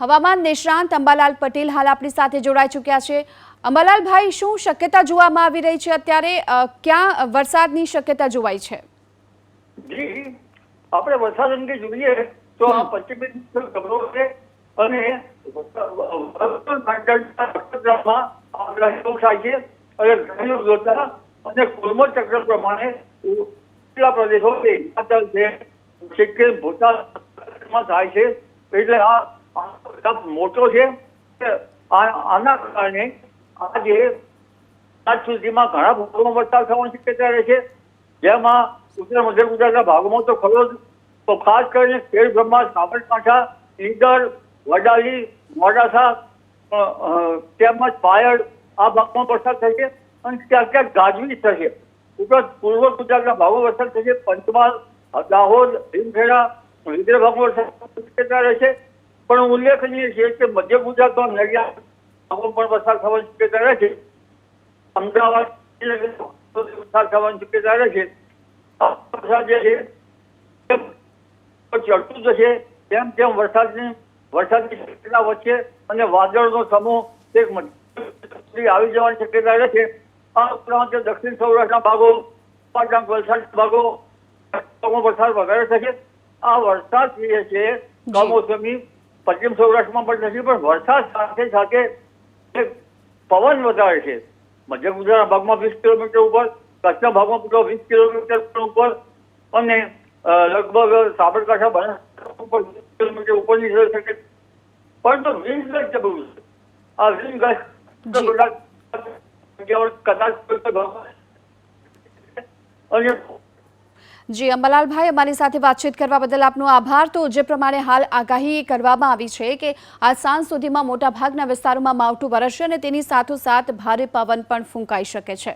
હવામાન નિષ્ણાંત અંબાલાલ પટેલ હાલ આપણી સાથે જોડાઈ ચૂક્યા છે. અંબાલાલભાઈ શું શક્યતા જોવામાં આવી રહી છે અત્યારે? ક્યાં વરસાદની શક્યતા જોવાય છે? જી આપણે વરસાદ અંગે જોઈએ તો આ પશ્ચિમી ખબરો છે અને થાય છે અને અને કુર્મ ચક્ર પ્રમાણે પ્રદેશો છે સિક્કિમ ભૂતાનમાં થાય છે. એટલે આ મોટો છે આના કારણે આજે આજ સુધીમાં ઘણા ભાગોમાં વરસાદ થવાની શક્યતા રહે છે, જેમાં ઉત્તર મધ્ય ગુજરાતના ભાગોમાં તો ખરો તો ખાસ કરીને ખેડ બ્રહ્મા સાબરકાંઠા ઈડર વડાલી મોડાસા તેમજ પાયડ આ ભાગમાં વરસાદ થશે અને ક્યાંક ક્યાંક ગાજવીજ થશે ઉપરાંત પૂર્વ ગુજરાતના ભાગો વરસાદ થશે પંચમહાલ દાહોદ હિમખેડા વિદ્યા ભાગમાં વરસાદ શક્યતા રહેશે પણ ઉલ્લેખનીય છે કે મધ્ય ગુજરાતમાં નડિયાદ પણ વરસાદ થવાની શક્યતા રહે છે. અમદાવાદ વરસાદ થવાની શક્યતા રહે છે. વરસાદ જે છે ચડતું જશે તેમ તેમ વરસાદની વરસાદની શક્યતા વચ્ચે અને વાદળનો સમૂહ એક આવી જવાની શક્યતા રહે છે. આ ઉપરાંત દક્ષિણ સૌરાષ્ટ્રના ભાગો પાટણ વલસાડના ભાગો વરસાદ વગેરે થશે આ વરસાદ જે છે કમોસમી પશ્ચિમ સૌરાષ્ટ્રમાં પણ નથી પણ વરસાદ સાથે સાથે પવન વધારે છે. મધ્ય ગુજરાતના ભાગમાં વીસ કિલોમીટર ઉપર કચ્છના ભાગમાં વીસ કિલોમીટર ઉપર અને લગભગ સાબરકાંઠા બનાસ ઉપર વીસ કિલોમીટર ઉપરની થઈ શકે પરંતુ વિન્ડ ગજ જબરું છે આ વિન્ડ ગજ કદાચ અને જી, અંબાલાલભાઈ, અમારી સાથે વાતચીત કરવા બદલ આપનો આભાર. તો જે પ્રમાણે હાલ આગાહી કરવામાં આવી છે કે આજ સાંજ સુધીમાં મોટાભાગના વિસ્તારોમાં માવઠું વરસશે અને તેની સાથોસાથ ભારે પવન પણ ફૂંકાઈ શકે છે.